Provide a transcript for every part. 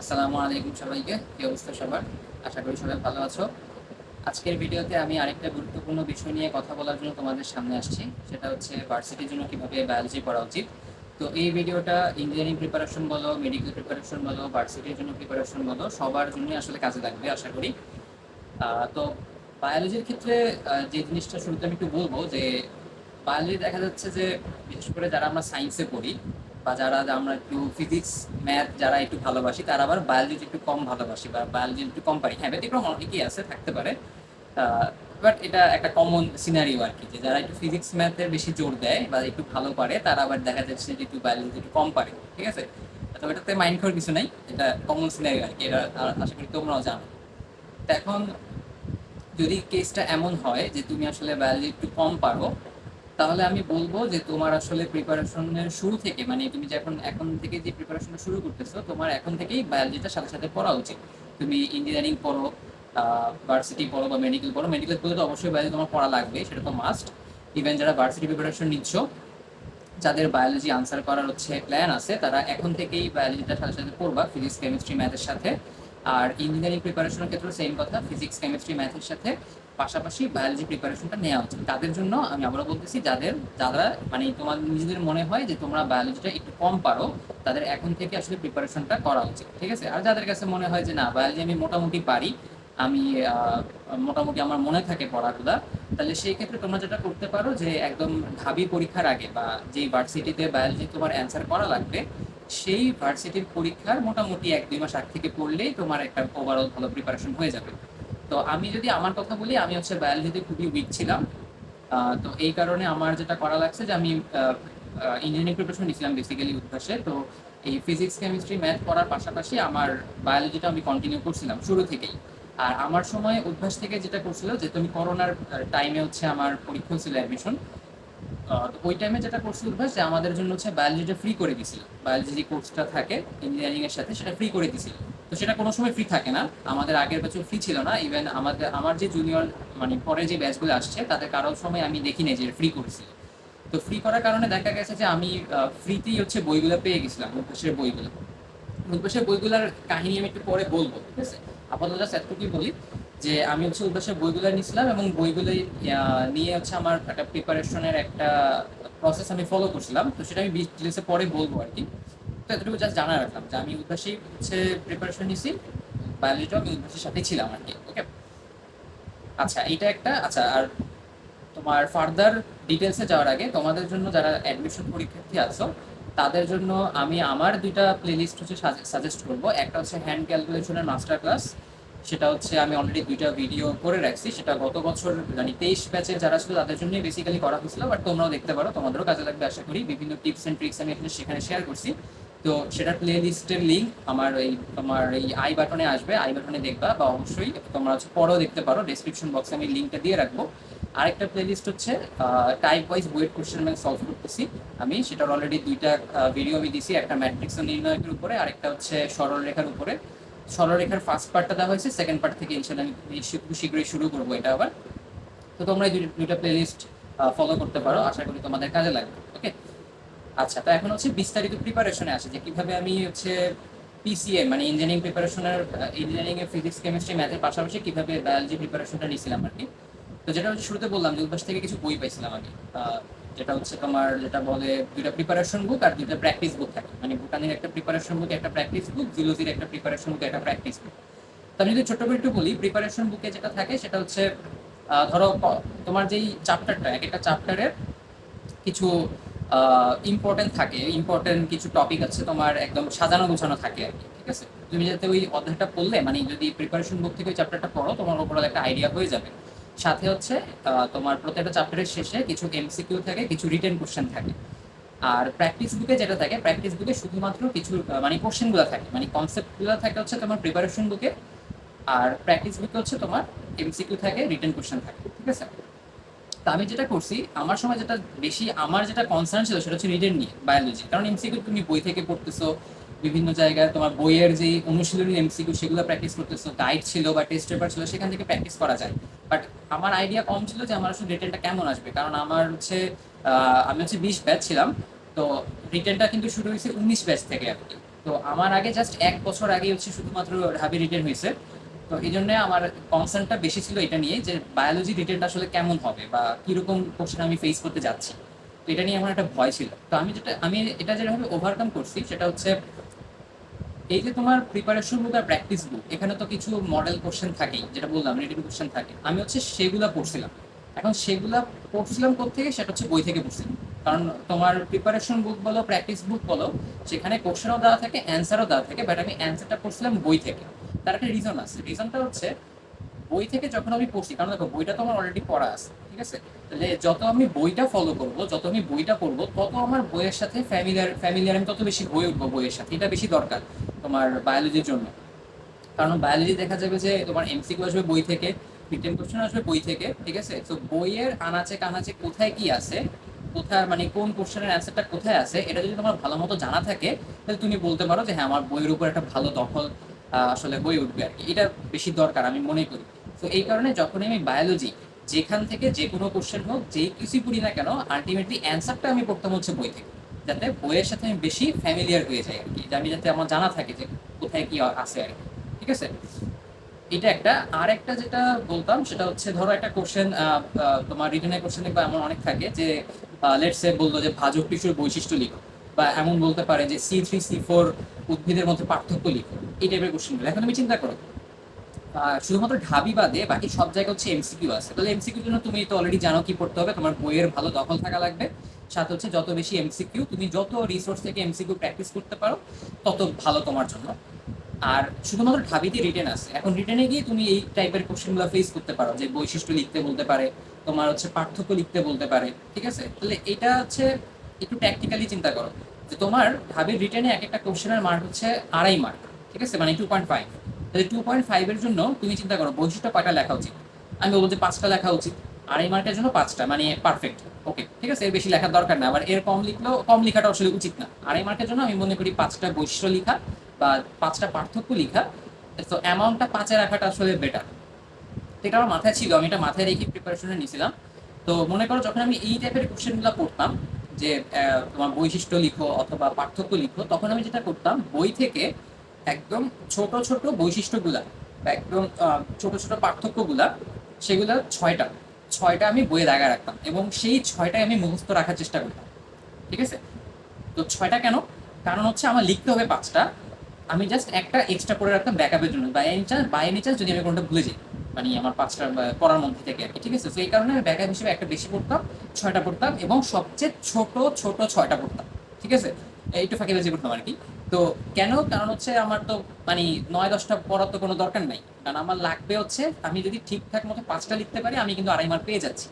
আসসালামু আলাইকুম সবাইকে। কি অবস্থা সবার? আশা করি সবাই ভালো আছো। আজকের ভিডিওতে আমি আরেকটা গুরুত্বপূর্ণ বিষয় নিয়ে কথা বলার জন্য তোমাদের সামনে আসছি। সেটা হচ্ছে ভার্সিটির জন্য কীভাবে বায়োলজি পড়া উচিত। তো এই ভিডিওটা ইঞ্জিনিয়ারিং প্রিপারেশন বলো মেডিকেল প্রিপারেশন বলো ভার্সিটির জন্য প্রিপারেশন বলো, সবার জন্যই আসলে কাজে লাগবে, আশা করি। তো বায়োলজির ক্ষেত্রে যে জিনিসটা শুরুতে আমি একটু বলব যে বায়োলজি দেখা যাচ্ছে যে, বিশেষ করে যারা আমরা সায়েন্সে পড়ি বা যারা আমরা একটু ফিজিক্স ম্যাথ যারা একটু ভালোবাসি, তারা আবার বায়োলজি একটু কম ভালোবাসি বা বায়োলজি একটু কম পারি। হ্যাঁ ব্যতিক্রম অনেকেই আছে, থাকতে পারে। বাট এটা একটা কমন সিনারিও আর কি যে যারা একটু ফিজিক্স ম্যাথে বেশি জোর দেয় বা একটু ভালো পারে, তারা আবার দেখা যাচ্ছে যে একটু বায়োলজি একটু কম পারে, ঠিক আছে? তো এটাতে মাইন্ড করার কিছু নাই, এটা কমন সিনারিও আর কি এটা আশা করি তোমরাও জানো। তো এখন যদি কেসটা এমন হয় যে তুমি আসলে বায়োলজি একটু কম পারো তাহলে আমি বলব যে তোমার আসলে প্রিপারেশনের শুরু থেকে মানে তুমি যখন এখন থেকে যে প্রিপারেশনটা শুরু করতেছো, তোমার এখন থেকেই বায়োলজিটার সাথে সাথে পড়া উচিত। তুমি ইঞ্জিনিয়ারিং পড়ো ভার্সিটি পড়ো বা মেডিকেল পড়ো মেডিকেল পড়লে তো অবশ্যই বায়োলজি তোমার পড়া লাগবে, সেটা তো মাস্ট ইভেন যারা ভার্সিটি প্রিপারেশন নিচ্ছ, যাদের বায়োলজি আনসার করার হচ্ছে প্ল্যান আছে, তারা এখন থেকেই বায়োলজিটার সাথে সাথে পড়বা ফিজিক্স কেমিস্ট্রি ম্যাথের সাথে। আর ইঞ্জিনিয়ারিং প্রিপারেশনের ক্ষেত্রে সেম কথা ফিজিক্স কেমিস্ট্রি ম্যাথের সাথে পাশাপাশি বায়োলজি প্রিপারেশনটা নেওয়া উচিত। তাদের জন্য আমি আবারও বলতেছি, যাদের, যারা মানে তোমার নিজেদের মনে হয় যে তোমরা বায়োলজিটা একটু কম পারো, তাদের এখন থেকে আসলে প্রিপারেশনটা করা উচিত, ঠিক আছে? আর যাদের কাছে মনে হয় যে না বায়োলজি আমি মোটামুটি পারি, আমি মোটামুটি আমার মনে থাকে পড়াগুলা, তাহলে সেই ক্ষেত্রে তোমরা যেটা করতে পারো যে একদম ঢাবি পরীক্ষার আগে বা যেই ভার্সিটিতে বায়োলজি তোমার অ্যান্সার করা লাগবে সেই ভার্সিটির পরীক্ষার মোটামুটি এক, দুই মাস আগ থেকে পড়লেই তোমার একটা ওভারঅল ভালো প্রিপারেশন হয়ে যাবে। তো আমি যদি আমার কথা বলি, আমি হচ্ছে বায়োলজিতে খুবই উইক ছিলাম। তো এই কারণে আমার যেটা করা লাগছে যে আমি ইঞ্জিনিয়ারিং প্রিপারেশন নিয়েছিলাম বেসিক্যালি উদ্ভাসে। তো এই ফিজিক্স কেমিস্ট্রি ম্যাথ পড়ার পাশাপাশি আমার বায়োলজিটা আমি কন্টিনিউ করছিলাম শুরু থেকেই। আর আমার সময় অভ্যাস থেকে যেটা করছিল যে তুমি করোনার টাইমে হচ্ছে আমার পরীক্ষা ছিল অ্যাডমিশন ওই টাইমে যেটা করছিল অভ্যাস যে আমাদের জন্য হচ্ছে বায়োলজিটা ফ্রি করে দিছিল। বায়োলজি যে কোর্সটা থাকে ইঞ্জিনিয়ারিং এর সাথে সেটা ফ্রি করে দিছিল। তো সেটা কোনো সময় ফ্রি থাকে না। আমাদের আগের বছর ফ্রি ছিল না। ইভেন আমাদের, আমার যে জুনিয়র মানে পরে যে ব্যাচগুলো আসছে, তাদের কারোর সময় আমি দেখি নাই যে ফ্রি করেছিল। তো ফ্রি করার কারণে দেখা গেছে যে আমি ফ্রিতেই হচ্ছে বইগুলো পেয়ে গেছিলাম অভ্যাসের বইগুলো। অভ্যাসের বইগুলোর কাহিনী আমি একটু পরে বলব, ঠিক আছে? আপাতত জাস্ট বলি। যে আমি হচ্ছে উদ্দেশ্যে বইগুলো নিয়েছিলাম এবং বইগুলো নিয়ে হচ্ছে আমার একটা প্রিপারেশনের একটা প্রসেস আমি ফলো করছিলাম। তো সেটা আমি ডিটেলসে পরে বলব আর কি। তো এতটুকু জাস্ট জানা রাখলাম যে আমি উদ্দেশ্যেই হচ্ছে প্রিপারেশন নিয়েছি বায়োলজিটাও আমি উদ্দেশ্যের সাথেই ছিলাম আর কি ওকে আচ্ছা এইটা একটা আচ্ছা আর তোমার ফার্দার ডিটেলসে যাওয়ার আগে তোমাদের জন্য যারা অ্যাডমিশন পরীক্ষার্থী আছো, তাদের জন্য আমি আমার দুইটা প্লেলিস্ট হচ্ছে সাজেস্ট করব। একটা হচ্ছে হ্যান্ড ক্যালকুলেশনের মাস্টার ক্লাস সেটা হচ্ছে আমি অলরেডি দুইটা ভিডিও করে রাখছি। সেটা গত বছর মানে তেইশ ব্যাচের যারা ছিল তাদের জন্যই বেসিক্যালি করা হয়েছিল বাট তোমরাও দেখতে পারো, তোমাদেরও কাজে লাগবে, আশা করি। বিভিন্ন টিপস অ্যান্ড ট্রিক্স আমি এখানে সেখানে শেয়ার করছি। তো সেটার প্লে লিস্টের লিঙ্ক আমার এই তোমার এই আই বাটনে আসবে। আই বাটনে দেখবা, বা অবশ্যই তোমরা হচ্ছে পরেও দেখতে পারো। ডেসক্রিপশন বক্সে আমি লিঙ্কটা দিয়ে রাখব। আরেকটা প্লেলিস্ট হচ্ছে type wise BUET question bank solve করতেছি। আমি সেটার অলরেডি দুইটা ভিডিও আমি দিছি, একটা ম্যাট্রিক্স নির্ণয়কের উপরে, আরেকটা হচ্ছে সরল রেখার উপরে। সরলরেখার ফার্স্ট পার্টটা দেওয়া হয়েছে সেকেন্ড পার্ট থেকে ইনশাল্লাহ আমি খুব শীঘ্রই শুরু করব এটা আবার। তো তোমরা এই দুই- দুইটা প্লেলিস্ট ফলো করতে পারো, আশা করি তোমাদের কাজে লাগবে ওকে আচ্ছা তো এখন হচ্ছে বিস্তারিত প্রিপারেশনে আসে, যে কীভাবে আমি হচ্ছে পিসিএ মানে ইঞ্জিনিয়ারিং প্রিপারেশনের ইঞ্জিনিয়ারিং এর ফিজিক্স কেমিস্ট্রি ম্যাথের পাশাপাশি কীভাবে বায়োলজি প্রিপারেশনটা নিয়েছিলাম আর কি। তো যেটা হচ্ছে শুরুতে বললাম যে উদ্ভাস থেকে কিছু বই পাইছিলাম আমি যেটা হচ্ছে তোমার যেটা বলে দুইটা প্রিপারেশন বুক আর দুইটা প্র্যাকটিস বুক থাকে। মানে ভুটানের একটা প্রিপারেশন বুক একটা প্র্যাকটিস বুক জিলোজির একটা প্রিপারেশন বুক একটা প্র্যাকটিস বুক তো আমি যদি ছোট্ট করে একটু বলি প্রিপারেশন বুকে যেটা থাকে সেটা হচ্ছে ধরো তোমার যেই চ্যাপ্টারটা এক একটা চ্যাপ্টারের কিছু ইম্পর্টেন্ট থাকে। ইম্পর্টেন্ট কিছু টপিক আছে তোমার একদম সাজানো গোছানো থাকে আর কি, ঠিক আছে? তুমি যাতে ওই অধ্যায়টা পড়লে মানে যদি প্রিপারেশন বুক থেকে ওই চ্যাপ্টারটা পড়ো, তোমার ওপরে একটা আইডিয়া হয়ে যাবে। সাথে হচ্ছে তোমার প্রত্যেকটা চ্যাপ্টারের শেষে কিছু এমসিকিউ থাকে, কিছু রিটেন কোশ্চেন থাকে। আর প্র্যাকটিস বুকে যেটা থাকে প্র্যাকটিস বুকে শুধুমাত্র কিছু মানে কোশ্চেনগুলো থাকে। মানে কনসেপ্টগুলো থাকে হচ্ছে তোমার প্রিপারেশন বুকে আর প্র্যাকটিস বুকে হচ্ছে তোমার এমসিকিউ থাকে রিটেন কোশ্চেন থাকে, ঠিক আছে? তা আমি যেটা করছি, আমার সময় যেটা বেশি, আমার যেটা কনসার্ন ছিল সেটা হচ্ছে রিটেন নিয়ে বায়োলজি কারণ এমসিকিউ তুমি বই থেকে পড়তেছো বিভিন্ন জায়গায় তোমার বইয়ের যেই অনুশীলনী এমসিকিউ সেগুলো প্র্যাকটিস করতেছো গাইড ছিল বা টেস্ট পেপার ছিল, সেখান থেকে প্র্যাকটিস করা যায়। বাট আমার আইডিয়া কম ছিল যে আমার আসলে রিটেনটা কেমন আসবে? কারণ আমার হচ্ছে আমি হচ্ছে বিশ ব্যাচ ছিলাম, তো রিটেনটা কিন্তু শুরু হয়েছে উনিশ ব্যাচ থেকে আর কি। তো আমার আগে জাস্ট এক বছর আগে হচ্ছে শুধুমাত্র ঢাবি রিটেন হয়েছে। তো এই জন্য আমার কনসার্নটা বেশি ছিল এটা নিয়ে যে বায়োলজি রিটেনটা আসলে কেমন হবে বা কীরকম কোশ্চেন আমি ফেস করতে যাচ্ছি। এটা নিয়ে আমার একটা ভয় ছিল। তো আমি যেটা, আমি এটা যেভাবে ওভারকাম করছি, সেটা হচ্ছে এই যে তোমার প্রিপারেশন বুক আর প্র্যাকটিস বুক এখানে তো কিছু মডেল কোশ্চেন থাকেই, যেটা বললাম রিটেন কোশ্চেন থাকে। আমি হচ্ছে সেগুলা পড়ছিলাম। এখন সেগুলা পড়ছিলাম থেকে সেটা হচ্ছে বই থেকে পড়ছিলাম। কারণ তোমার প্রিপারেশন বুক বলো প্র্যাকটিস বুক বলো, সেখানে কোশ্চেনও দেওয়া থাকে অ্যান্সারও দেওয়া থাকে বাট আমি অ্যান্সারটা পড়ছিলাম বই থেকে। তার একটা রিজন আছে। রিজনটা হচ্ছে, বই থেকে যখন আমি পড়ছি, কারণ দেখো, বইটা তো আমার অলরেডি পড়া আছে। ঠিক আছে? তাহলে যত আমি বইটা ফলো করব, যত আমি বইটা পড়ব, তত আমার বইয়ের সাথে ফ্যামিলিয়ার ফ্যামিলিয়ার আমি তত বেশি হয়ে উঠবো বইয়ের সাথে। এটা বেশি দরকার তোমার বায়োলজির জন্য। কারণ বায়োলজি দেখা যাবে যে তোমার এমসিকিউ আসবে বই থেকে রিটেন কোশ্চেন আসবে বই থেকে, ঠিক আছে? তো বইয়ের আনাচে কানাচে কোথায় কি আছে কোথায় মানে কোন কোশ্চেনের অ্যান্সারটা কোথায় আছে, এটা যদি তোমার ভালো মতো জানা থাকে, তাহলে তুমি বলতে পারো যে হ্যাঁ আমার বইয়ের উপর একটা ভালো দখল আসলে হয়ে উঠবে আর কি। এটা বেশি দরকার আমি মনে করি। তো এই কারণে যখনই আমি বায়োলজি যেখান থেকে যে কোনো কোশ্চেন হোক, যে কিছুই পড়ি না কেন আলটিমেটলি অ্যান্সারটা আমি পড়তাম হচ্ছে বই থেকে। যাতে বইয়ের সাথে আমি বেশি ফ্যামিলিয়ার হয়ে যাই আর কি। আমি যাতে আমার জানা থাকে যে কোথায় কি আছে আর কি। ঠিক আছে? এটা একটা। আর একটা যেটা বলতাম, সেটা হচ্ছে ধরো একটা কোশ্চেন তোমার রিটেনের কোশ্চেন বা এমন অনেক থাকে যে লেটস বলল যে ভাজক টিস্যুর বৈশিষ্ট্য লিখো। বা এমন বলতে পারে যে সি থ্রি সি ফোর উদ্ভিদের মধ্যে পার্থক্য লিখো। এই টাইপের কোশ্চেনগুলো এখন তুমি চিন্তা করো শুধুমাত্র ঢাবি বাদে বাকি সব জায়গায় হচ্ছে এমসিকিউ আছে। তাহলে এমসিকিউ জন্য তুমি তো অলরেডি জানো কি পড়তে হবে, তোমার বইয়ের ভালো দখল থাকা লাগবে। সাথে হচ্ছে যত বেশি এমসিকিউ তুমি যত রিসোর্স থেকে এমসিকিউ প্র্যাকটিস করতে পারো, তত ভালো তোমার জন্য। আর শুধুমাত্র ঢাবিতে রিটেন আছে। এখন রিটেনে গিয়ে তুমি এই টাইপের কোশ্চেনগুলো ফেস করতে পারো, যে বৈশিষ্ট্য লিখতে বলতে পারে, তোমার হচ্ছে পার্থক্য লিখতে বলতে পারে, ঠিক আছে? তাহলে এটা হচ্ছে একটু প্র্যাকটিক্যালি চিন্তা করো। যে তোমার ঢাবির রিটেনে এক একটা কোশ্চেনের মার্ক হচ্ছে আড়াই মার্ক ঠিক আছে? মানে টু পয়েন্ট ফাইভ তাহলে টু পয়েন্ট ফাইভের জন্য তুমি চিন্তা করো বৈশিষ্ট্য কয়টা লেখা উচিত। আমি বলব যে পাঁচটা লেখা উচিত। আড়াই মার্কের জন্য পাঁচটা মানে পারফেক্ট ওকে ঠিক আছে? এর বেশি লেখার দরকার না। আবার এর কম লিখলেও, কম লেখাটা আসলে উচিত না। আড়াই মার্কের জন্য আমি মনে করি পাঁচটা বৈশিষ্ট্য লেখা বা পাঁচটা পার্থক্য লেখা। তো অ্যামাউন্টটা পাঁচে রাখাটা আসলে বেটার এটা আমার মাথায় ছিল। আমি এটা মাথায় রেখে প্রিপারেশনে নিয়েছিলাম। তো মনে করো যখন আমি এই টাইপের কোশ্চেনগুলো পড়তাম, যে তোমার বৈশিষ্ট্য লিখো অথবা পার্থক্য লিখো, তখন আমি যেটা করতাম, বই থেকে একদম ছোট ছোট বৈশিষ্ট্যগুলা বা একদম ছোট ছোট পার্থক্যগুলা, সেগুলো ছয়টা। ছয়টা আমি বইয়ে দাগায় রাখতাম এবং সেই ছয়টাই আমি মুখস্থ রাখার চেষ্টা করতাম। ঠিক আছে? তো ছয়টা কেন? কারণ হচ্ছে আমার লিখতে হবে পাঁচটা। আমি জাস্ট একটা এক্সট্রা করে রাখতাম ব্যাকআপের জন্য। By any chance by any chance যদি আমি কোনটা ভুলে যাই মানে আমার পাঁচটা পড়ার মধ্যে থেকে আর কি, ঠিক আছে? তো এই কারণে আমি ব্যাকআপ হিসেবে একটা বেশি পড়তাম, ছয়টা পড়তাম এবং সবচেয়ে ছোট ছোট ছয়টা পড়তাম। ঠিক আছে? একটু ফাঁকে বেশি পড়তাম আর কি। তো কেন? কারণ হচ্ছে আমার তো মানে নয়, দশটা পড়ার তো কোনো দরকার নাই। কারণ আমার লাগবে হচ্ছে, আমি যদি ঠিকঠাক মতো পাঁচটা লিখতে পারি, আমি কিন্তু আড়াই মার্ক পেয়ে যাচ্ছি।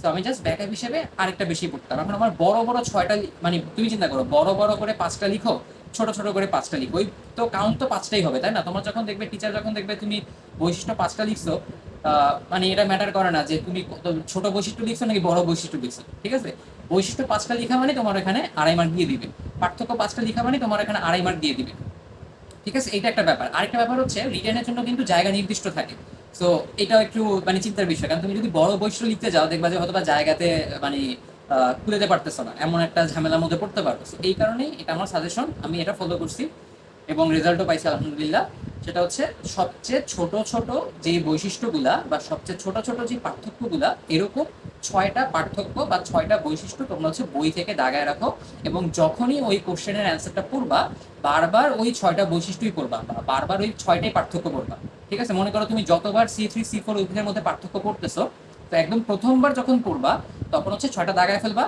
তো আমি জাস্ট ব্যাকআপ হিসেবে আরেকটা বেশি পড়তাম। এখন আমার বড় বড় ছয়টা মানে তুমি চিন্তা করো, বড় বড় করে পাঁচটা লিখো, ছোট ছোট করে পাঁচটা লিখো। ওই তো কাউন্ট তো পাঁচটাই হবে, তাই না? তোমার যখন দেখবে টিচার যখন দেখবে তুমি বৈশিষ্ট্য পাঁচটা লিখছো মানে এটা ম্যাটার করে না যে তুমি ছোট বৈশিষ্ট্য লিখছো নাকি বড় বৈশিষ্ট্য লিখছো, ঠিক আছে? বৈশিষ্ট্য পাঁচটা লেখা মানে তোমার এখানে আড়াই মার্ক দিয়ে দিবে। পার্থক্য পাঁচটা লেখা মানে তোমার এখানে আড়াই মার্ক দিয়ে দিবে। ঠিক আছে? এটা একটা ব্যাপার। আরেকটা ব্যাপার হচ্ছে রিটার্নের জন্য কিন্তু জায়গা নির্দিষ্ট থাকে। সো এটাও একটু মানে চিন্তার বিষয়। কারণ তুমি যদি বড় বৈশিষ্ট্য লিখতে যাও, দেখবা যে হয়তো জায়গাতে মানে খুলেতে পারতেছো না। এমন একটা ঝামেলার মধ্যে পড়তে পারো এই কারণেই এটা আমার সাজেশন আমি এটা ফলো করছি এবং রেজাল্টও পাইছি, আলহামদুলিল্লাহ। সেটা হচ্ছে সবচেয়ে ছোট ছোট যে বৈশিষ্ট্যগুলা বা সবচেয়ে ছোট ছোট যে পার্থক্যগুলা, এরকম ছয়টা পার্থক্য বা ছয়টা বৈশিষ্ট্য তোমরা হচ্ছে বই থেকে দাগায় রাখো এবং যখনই ওই কোশ্চেনের অ্যান্সারটা পড়বা, বারবার ওই ছয়টা বৈশিষ্ট্যই পড়বা বা বারবার ওই ছয়টাই পার্থক্য পড়বা। ঠিক আছে? মনে করো তুমি যতবার সি থ্রি সি ফোর উদ্ভিদের মধ্যে পার্থক্য পড়তেছো, তো একদম প্রথমবার যখন পড়বা, তখন হচ্ছে ছয়টা দাগায় ফেলবা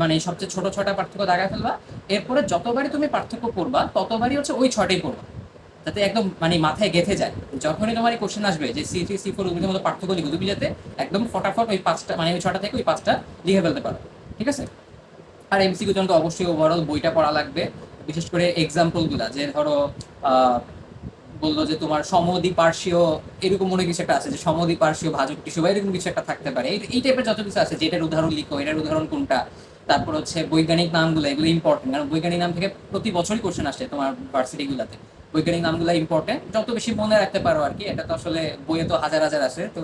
মানে সবচেয়ে ছোট ছয়টা পার্থক্য দাগায় ফেলবা, এরপরে যতবারই তুমি পার্থক্য পড়বা, ততবারই হচ্ছে ওই ছয়টাই পড়বা। যাতে একদম মানে মাথায় গেঁথে যায়। যখনই তোমার এই কোশ্চেন আসবে যে সি থ্রি সি ফোর উদ্ভিদের মধ্যে পার্থক্য লিখো, তুমি যাতে একদম ফটাফট ওই পাঁচটা মানে ওই ছটা থেকে ওই পাঁচটা লিখে ফেলতে পারো। ঠিক আছে? আর এমসিকিউ জন্য তো অবশ্যই ওভারঅল বইটা পড়া লাগবে। বিশেষ করে এক্সাম্পলগুলা, যে ধরো বলল যে তোমার সমদ্বি পার্শ্বীয়, এরকম মনে কিছু একটা আছে, যে সমদ্বি পার্শ্বীয় ভাজক টিস্যু বা এরকম কিছু একটা থাকতে পারে। এই- টাইপের যত কিছু আছে, যেটার উদাহরণ লিখো, এটার উদাহরণ কোনটা? তারপর হচ্ছে বৈজ্ঞানিক নামগুলো এগুলো ইম্পর্টেন্ট কারণ বৈজ্ঞানিক নাম থেকে প্রতি বছরই কোশ্চেন আসে তোমার ভার্সিটি গুলাতে। বৈজ্ঞানিক নামগুলো ইম্পর্টেন্ট যত বেশি মনে রাখতে পারো আর কি, এটা তো আসলে বইয়ে তো হাজার হাজার আছে, তো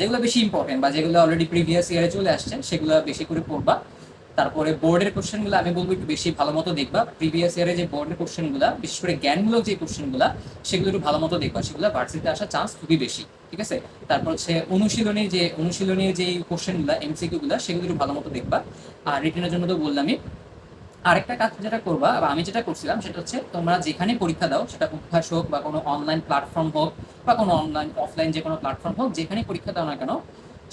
যেগুলো বেশি ইম্পর্টেন্ট বা যেগুলো অলরেডি প্রিভিয়াস ইয়ারে চলে আসছে, সেগুলো বেশি করে পড়বা। তারপরে বোর্ডের কোশ্চেনগুলো আমি বলব একটু বেশি ভালো মতো দেখবা। প্রিভিয়াস ইয়ারে যে বোর্ডের কোশ্চেনগুলো বিশেষ করে জ্ঞানমূলক যে কোশ্চেনগুলো সেগুলো একটু ভালো মতো দেখবা। সেগুলো ভার্সিটিতে আসার চান্স খুবই বেশি, ঠিক আছে? তারপর হচ্ছে অনুশীলনী যে, অনুশীলনীর যে কোশ্চেনগুলো এমসিকিউগুলো সেগুলো একটু ভালো মতো দেখবা। আর রিটেনের জন্য তো বললামই আরেকটা কাজ যেটা করবা, বা আমি যেটা করছিলাম সেটা হচ্ছে তোমরা যেখানে পরীক্ষা দাও, সেটা অভ্যাস হোক বা কোনো অনলাইন প্ল্যাটফর্ম হোক বা কোনো অনলাইন অফলাইন যে কোনো প্ল্যাটফর্ম হোক যেখানে পরীক্ষা দাও না কেন,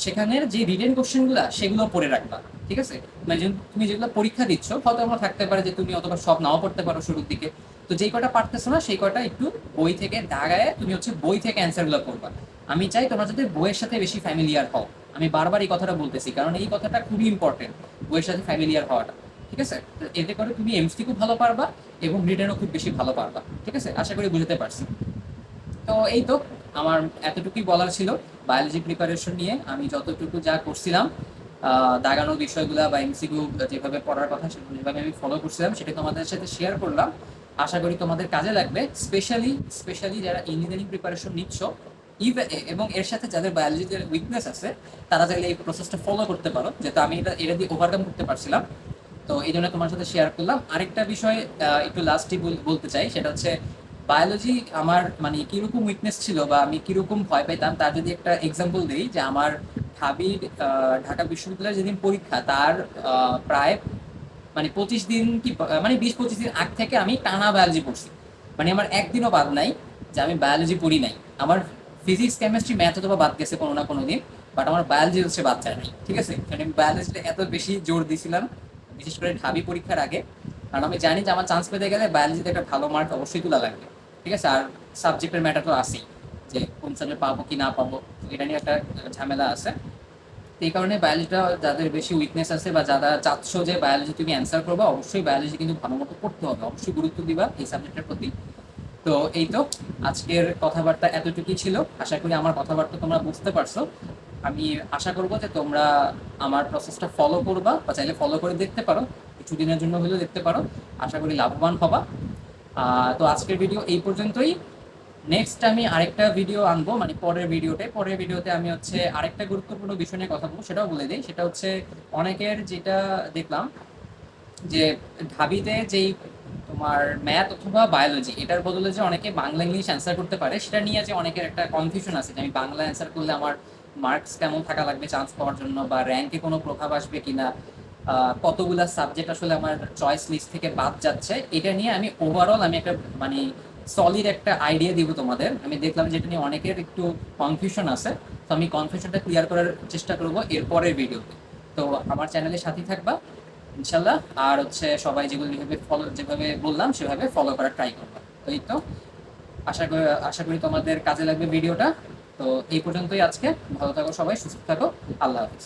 সেখানের যে রিটেন কোশ্চেনগুলো সেগুলো পড়ে রাখবা, ঠিক আছে? মানে তুমি যেগুলো পরীক্ষা দিচ্ছ, হয়তো আমরা থাকতে পারে যে তুমি অথবা সব নাও পড়তে পারো শুরুর দিকে। তো যেই কটা পারতেছো না, সেই কটা একটু বই থেকে দাগায় তুমি হচ্ছে বই থেকে অ্যান্সারগুলো করবা আমি চাই তোমরা যাতে বইয়ের সাথে বেশি ফ্যামিলিয়ার হও। আমি বারবার এই কথাটা বলতেছি, কারণ এই কথাটা খুবই ইম্পর্টেন্ট বইয়ের সাথে ফ্যামিলিয়ার হওয়াটা। ঠিক আছে? এতে করে তুমি এমসি খুব ভালো পারবা এবং রিটেনও খুব বেশি ভালো পারবা, ঠিক আছে? আশা করি বুঝতে পারছি। তো এই তো আমার এতটুকুই বলার ছিল। বায়োলজি প্রিপারেশন নিয়ে আমি যতটুকু যা করছিলাম দাগানো বিষয়গুলো বা এমসিকিউ যেভাবে পড়ার কথা সেগুলো যেভাবে আমি ফলো করছিলাম, সেটা তোমাদের সাথে শেয়ার করলাম। আশা করি তোমাদের কাজে লাগবে স্পেশালি স্পেশালি যারা ইঞ্জিনিয়ারিং প্রিপারেশন নিচ্ছ ইভ- এবং এর সাথে যাদের বায়োলজিতে উইকনেস আছে, তারা চাইলে এই প্রসেসটা ফলো করতে পারো। যেহেতু আমি এটা এটা দিয়ে ওভারকাম করতে পারছিলাম। তো এই জন্য তোমার সাথে শেয়ার করলাম। আরেকটা বিষয় একটু লাস্টই বলতে চাই সেটা হচ্ছে বায়োলজি আমার মানে কীরকম উইকনেস ছিল বা আমি কীরকম ভয় পেতাম তার যদি একটা এক্সাম্পল দিই যে আমার আহ, ঢাকা বিশ্ববিদ্যালয়ের যেদিন পরীক্ষা তার প্রায় মানে পঁচিশ দিন কি মানে বিশ পঁচিশ দিন আগ থেকে আমি টানা বায়োলজি পড়ছি। মানে আমার একদিনও বাদ নাই যে আমি বায়োলজি পড়ি নাই। আমার ফিজিক্স কেমিস্ট্রি ম্যাথ অথবা বাদ গেছে কোনো না কোনো দিন বাট আমার বায়োলজি হচ্ছে বাদ যায় নাই ঠিক আছে? কারণ আমি বায়োলজিতে এত বেশি জোর দিছিলাম বিশেষ করে ঢাবি পরীক্ষার আগে। কারণ আমি জানি যে আমার চান্স পেতে গেলে বায়োলজিতে একটা ভালো মার্ক অবশ্যই তোলা লাগবে। ঠিক আছে? আর সাবজেক্টের ম্যাটার তো আছেই, যে কোন সাবজেক্ট পাবো কি না পাবো, এটা নিয়ে একটা ঝামেলা আছে। এই কারণে বায়োলজিটা যাদের বেশি উইকনেস আছে বা যারা চাচ্ছ যে বায়োলজি তুমি অ্যান্সার করবে, অবশ্যই বায়োলজি কিন্তু ভালো মতো পড়তে হবে। অবশ্যই গুরুত্ব দিবা এই সাবজেক্টের প্রতি। তো এই তো আজকের কথাবার্তা এতটুকুই ছিল। আশা করি আমার কথাবার্তা তোমরা বুঝতে পারছ। আমি আশা করব যে তোমরা আমার প্রসেসটা ফলো করবা বা চাইলে ফলো করে দেখতে পারো কিছুদিনের জন্য হলেও দেখতে পারো, আশা করি লাভবান হবা। তো আজকের ভিডিও এই পর্যন্তই। নেক্সট আমি আরেকটা ভিডিও আনব মানে পরের ভিডিওতে পরের ভিডিওতে আমি হচ্ছে আরেকটা গুরুত্বপূর্ণ বিষয় নিয়ে কথা বলব, সেটাও বলে দিই। সেটা হচ্ছে অনেকের যেটা দেখলাম যে ঢাবিতে যেই তোমার ম্যাথ অথবা বায়োলজি এটার বদলে যে অনেকে বাংলা ইংলিশ অ্যান্সার করতে পারে, সেটা নিয়ে যে অনেকের একটা কনফিউশন আছে যে আমি বাংলা অ্যান্সার করলে আমার মার্কস কেমন থাকা লাগবে চান্স পাওয়ার জন্য বা র্যাঙ্কে কোনো প্রভাব আসবে কিনা কতগুলা সাবজেক্ট আসলে আমার চয়েস লিস্ট থেকে বাদ যাচ্ছে, এটা নিয়ে আমি ওভারঅল আমি একটা মানে সলিড একটা আইডিয়া দিব তোমাদের। আমি দেখলাম যে এটা নিয়ে অনেকের একটু কনফিউশন আছে, তো আমি কনফিউশনটা ক্লিয়ার করার চেষ্টা করব এর পরের ভিডিওতে তো আমার চ্যানেলের সাথেই থাকবা, ইনশাল্লাহ। আর হচ্ছে সবাই যেগুলো যেভাবে ফলো যেভাবে বললাম সেভাবে ফলো করার ট্রাই করব। এই তো, আশা করি আশা করি তোমাদের কাজে লাগবে ভিডিওটা তো এই পর্যন্তই আজকে। ভালো থাকো সবাই সুস্থ থাকো। আল্লাহ হাফিজ।